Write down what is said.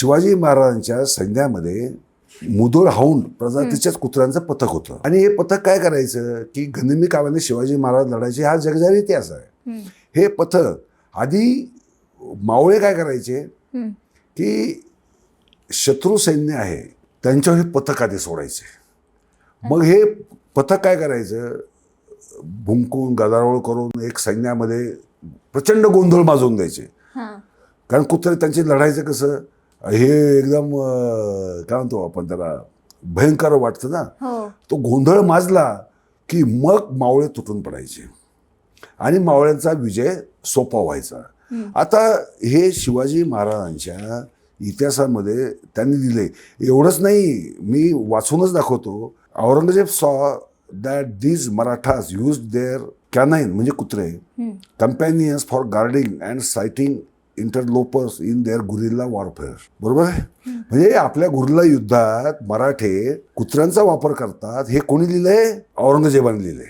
शिवाजी महाराजांच्या सैन्यामध्ये मुधोळ हाऊंड प्रजातीच्याच कुत्र्यांचं पथक होतं. आणि हे पथक काय करायचं की गनिमी काव्याने शिवाजी महाराज लढायचे हा जगजाहीर इतिहास आहे. हे पथक आधी मावळे काय करायचे की शत्रू सैन्य आहे त्यांच्यावर हे पथक आधी सोडायचे. मग हे पथक काय करायचं? भुंकून गदारोळ करून एक सैन्यामध्ये प्रचंड गोंधळ माजवून द्यायचे. कारण कुत्रे त्यांची लढायचं कसं? हे एकदम काय म्हणतो आपण त्याला भयंकर वाटतं ना. हो. तो गोंधळ माजला की मग मावळे तुटून पडायचे. आणि मावळ्यांचा विजय सोपा व्हायचा. आता हे शिवाजी महाराजांच्या इतिहासामध्ये त्यांनी दिले एवढंच नाही मी वाचूनच दाखवतो. Aurangzeb saw that these Marathas use their canine म्हणजे कुत्रे companions for guarding and sighting interlopers in their guerrilla warfare बरोबर आहे? म्हणजे आपल्या गुरिल्ला युद्धात मराठे कुत्र्यांचा वापर करतात. हे कोणी लिहिलंय? औरंगजेबाने लिहिलंय.